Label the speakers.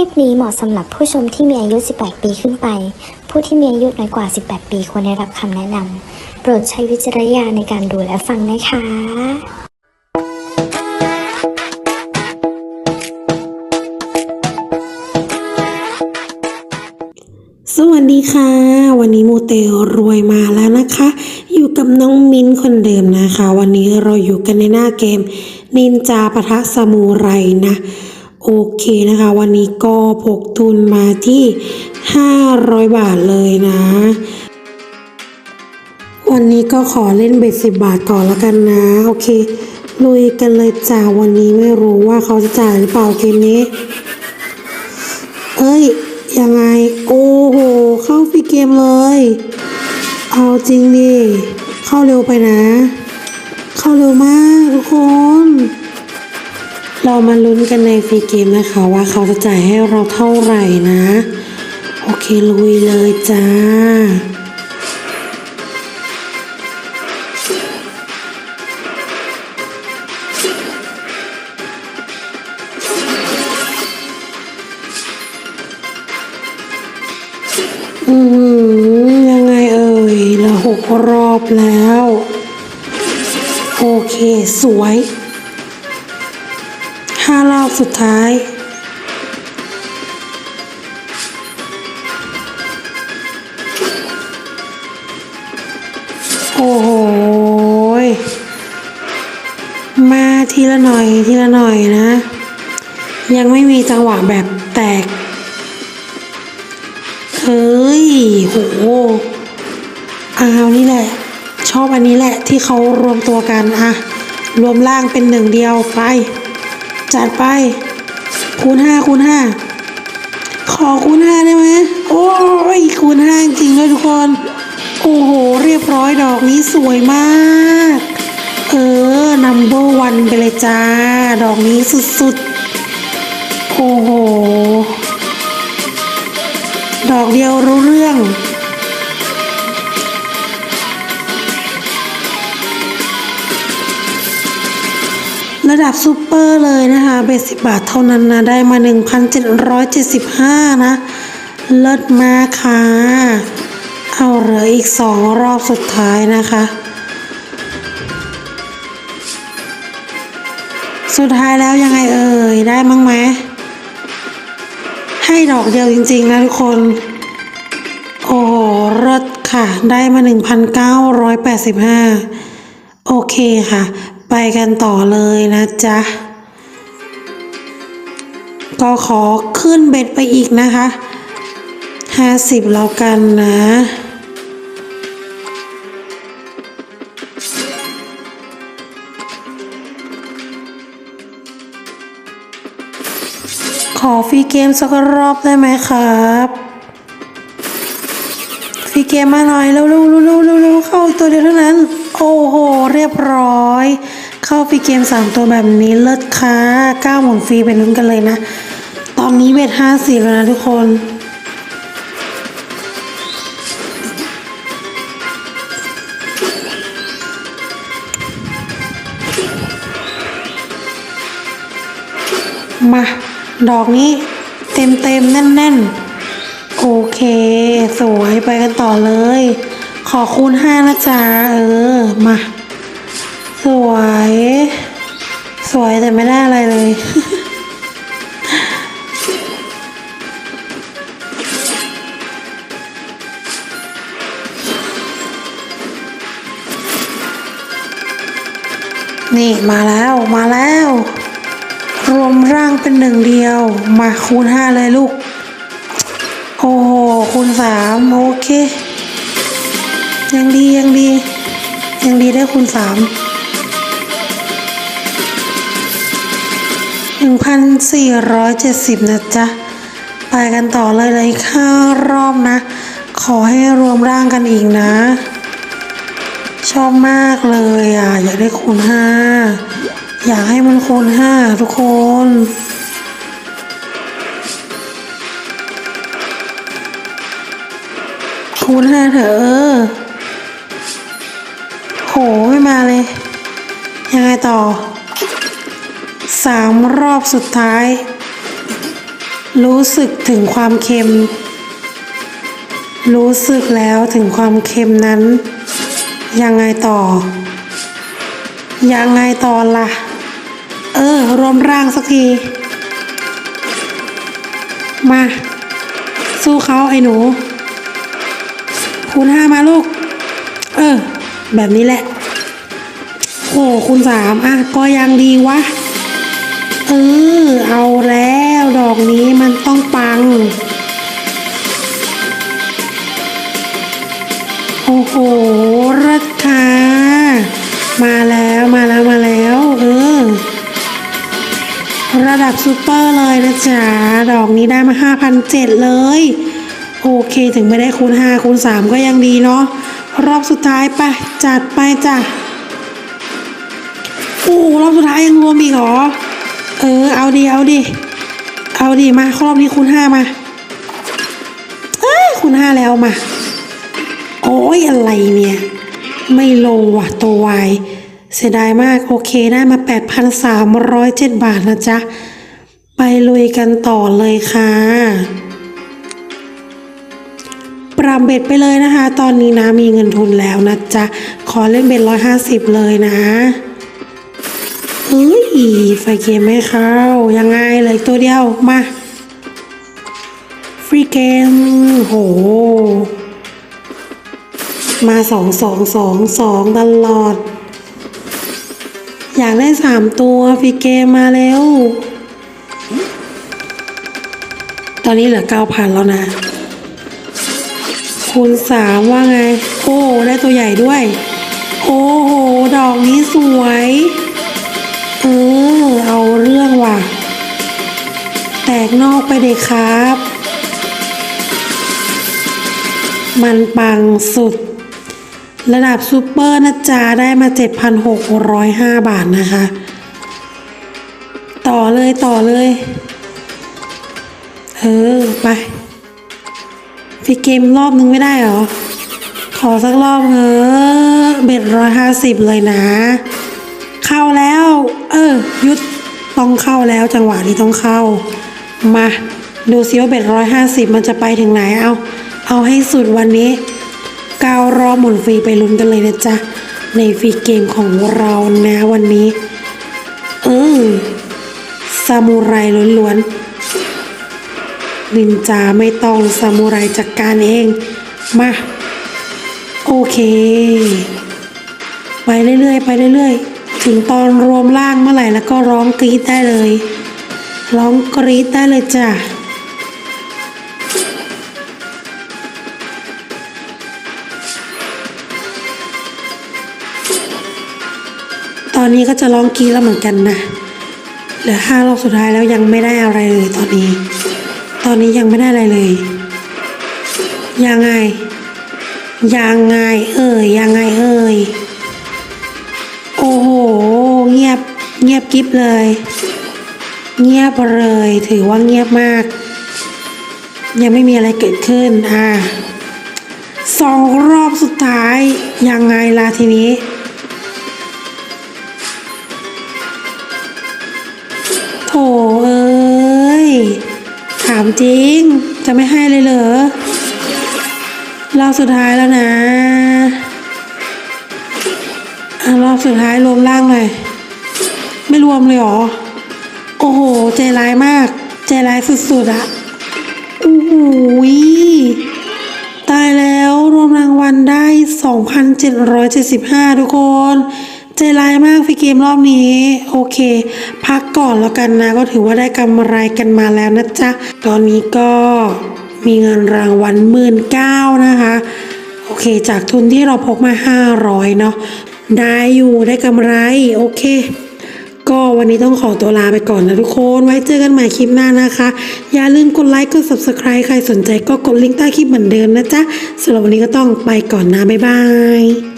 Speaker 1: ลิปนี้เหมาะสำหรับผู้ชมที่มีอายุ 18 ปีขึ้นไป ผู้ที่มีอายุน้อยกว่า 18 ปีควรได้รับคำแนะนำ โปรดใช้วิจารณญาณในการดูและฟังนะคะ
Speaker 2: สวัสดีค่ะ วันนี้มูเตรวยมาแล้วนะคะ อยู่กับน้องมิ้นคนเดิมนะคะ วันนี้เราอยู่กันในหน้าเกมนินจาปะทะซามูไรนะ โอเคนะคะ วันนี้ก็พกทุนมาที่ 500 บาทเลยนะ วันนี้ก็ขอเล่นเบ็ดสิบบาทก่อนแล้วกันนะ โอเค ลุยกันเลยจ้าวันนี้ไม่รู้ว่าเขาจะจ่ายหรือเปล่าเกมนี้ เอ้ย ยังไง โอ้โห เข้าฟรีเกมเลย เอาจริงดิ เข้าเร็วไปนะ เข้าเร็วมากทุกคน เรามาลุ้นกันในฟรีเกมนะคะว่าเขาจะจ่ายให้เราเท่าไหร่นะ โอเคลุยเลยจ้า อือหือยังไงเอ่ยละหกรอบแล้ว โอเคสวย ห้ารอบสุดท้าย โอ้โห มาทีละหน่อยทีละหน่อยนะ ยังไม่มีจังหวะแบบแตก เฮ้ย โหอ้าวนี่แหละ ชอบอันนี้แหละที่เขารวมตัวกันอะรวมร่างเป็นหนึ่งเดียวไป จัดไป คูณห้าคูณห้าขอคูณห้าได้ไหมโอ้ยคูณห้าจริงๆเลยทุกคน โอ้โห เรียบร้อยดอกนี้สวยมาก เออนัมเบอร์วันไปเลยจ้า ดอกนี้สุดๆ โอ้โห ดอกเดียวรู้เรื่อง ระดับซูเปอร์เลยนะคะเบสิบบาทเท่านั้นนะได้มา 1,775 นะ เลิศมากค่ะ เอาเหลืออีกสองรอบสุดท้ายนะคะ สุดท้ายแล้วยังไงเอ่ย ได้มั้งไหมให้ดอกเดียวจริงๆนะทุกคน โอ้โหเลิศค่ะ ได้มา 1,985 โอเคค่ะ ไปกันต่อเลยนะจ๊ะ ก็ขอขึ้นเบ็ดไปอีกนะคะ50แล้วกันนะขอฟรีเกมสักรอบได้ไหมครับฟรีเกมมาหน่อยเร็วๆเร็วๆเร็วๆเร็วๆเข้าตัวเดียวเท่านั้น โอ้โห เรียบร้อย เข้าฟรีเกม 3 ตัวแบบนี้เลิศค่ะก้าหมุนฟรีไปลุ้นกันเลยนะ ตอนนี้เวท50แล้วนะทุกคนมา ดอกนี้เต็มเต็มๆแน่นแน่นๆโอเค สวยไปกันต่อเลย ขอคูณห้านะจ๊ะ เออ มา สวยแต่ไม่ได้อะไรเลย นี่มาแล้วมาแล้ว รวมร่างเป็นหนึ่งเดียว มาคูณห้าเลยลูก โอ้โหคูณสามโอเค ยังดียังดี ยังดีได้คูณสาม หนึ่งพันสี่ร้อยเจ็ดสิบนะจ๊ะ ไปกันต่อเลยเลยข้ารอบนะ ขอให้รวมร่างกันอีกนะ ชอบมากเลยอะ อยากได้คูณห้าอยากให้มันคูณห้าทุกคนคูณห้าเถอะเออโหไม่มาเลย ยังไงต่อ สามรอบสุดท้าย รู้สึกถึงความเค็ม รู้สึกแล้วถึงความเค็มนั้น ยังไงต่อ ยังไงต่อล่ะ เออ รวมร่างสักที มา สู้เขาไอ้หนู คูณห้ามาลูก เออ แบบนี้แหละโอ้คูณสามอะ ก็ยังดีวะ เออเอาแล้วดอกนี้มันต้องปัง โอ้โหรัดค่ะมาแล้วมาแล้วมาแล้วเออระดับซูเปอร์เลยนะจ๊ะดอกนี้ได้มา 5,007 เลย โอเคถึงไม่ได้คูณ 5 คูณ 3 ก็ยังดีเนาะรอบสุดท้ายไป จัดไปจ้ะโอ้รอบสุดท้ายยังรวมอีกเหรอ เออ เอาดีเอาดีเอาดีมารอบนี้คูณ5มา เอ้คูณ5แล้วมา โอ้ยอะไรเนี่ย ไม่ลงว่ะตัววายเสียดายมากโอเคได้มา 8,307 บาทนะจ๊ะ ไปลุยกันต่อเลยค่ะ ปรับเบ็ดไปเลยนะคะ ตอนนี้นะมีเงินทุนแล้วนะจ๊ะ ขอเล่นเบ็ดร้อยห้าสิบเลยนะเฮ้ย ไฟเกมไม่เข้า ยังไงเลยตัวเดียว มา ฟรีเกม โห มาสองสองสองสองตลอด อยากได้สามตัวฟรีเกมมาแล้ว ตอนนี้เหลือเก้าพันแล้วนะ คูณสามว่าไง โอ้ ได้ตัวใหญ่ด้วย โอ้โห ดอกนี้สวย เออ เอาเรื่องว่ะ แตกนอกไปเด็กครับ มันปังสุด ระดับซูเปอร์นะจ๊ะได้มา 7,605 บาทนะคะ ต่อเลยต่อเลย เออ ไปฟิกเกมรอบนึงไม่ได้หรอ ขอสักรอบเถอเบ็ดร้อยห้าสิบเลยนะ ยุดต้องเข้าแล้วจังหวะนี้ต้องเข้า มาดูซิว่าเบ็ดร้อยห้าสิบมันจะไปถึงไหนเอา เอาให้สุดวันนี้ก้าวรอบหมุนฟรีไปลุ้นกันเลยนะจ๊ะ ในฟรีเกมของเรานะวันนี้ เออซามูไรล้วนๆนินจาไม่ต้องซามูไรจัดกการเอง มา โอเค ไปเรื่อยๆ ไปเรื่อยๆ ถึงตอนรวมร่างเมื่อไหร่แล้วก็ร้องกรี๊ดได้เลย ร้องกรี๊ดได้เลยจ้ะตอนนี้ก็จะร้องกรี๊ดแล้วเหมือนกันนะเหลือห้ารอบสุดท้ายแล้วยังไม่ได้อะไรเลยตอนนี้ ตอนนี้ยังไม่ได้อะไรเลย ยังไง ยังไงเอ่ยยังไงเอ่ย เงียบเงียบกริบเลย เงียบเลยถือว่าเงียบมาก ยังไม่มีอะไรเกิดขึ้นอ่าสองรอบสุดท้ายยังไงล่ะทีนี้ โถเอ้ย ถามจริง จะไม่ให้เลยเหรอรอบสุดท้ายแล้วนะอะรอบสุดท้ายรวมร่างหน่อย ไม่รวมเลยเหรอ โอ้โห ใจร้ายมาก ใจร้ายสุดๆอะโอ้โหยตายแล้วรวมรางวัลได้ 2,775 ทุกคน ใจร้ายมากฟิเกมรอบนี้ โอเค พักก่อนแล้วกันนะ ก็ถือว่าได้กำไรกันมาแล้วนะจ๊ะ ตอนนี้ก็มีเงินรางวัลหมื่นเก้านะคะ โอเค จากทุนที่เราพกมา 500 เนาะได้อยู่ได้กำไร โอเค ก็วันนี้ต้องขอตัวลาไปก่อนนะทุกคน ไว้เจอกันใหม่คลิปหน้านะคะ อย่าลืมกดไลค์กด subscribe ใครสนใจก็กดลิงก์ใต้คลิปเหมือนเดิมนะจ๊ะสำหรับวันนี้ก็ต้องไปก่อนนะบ๊ายบาย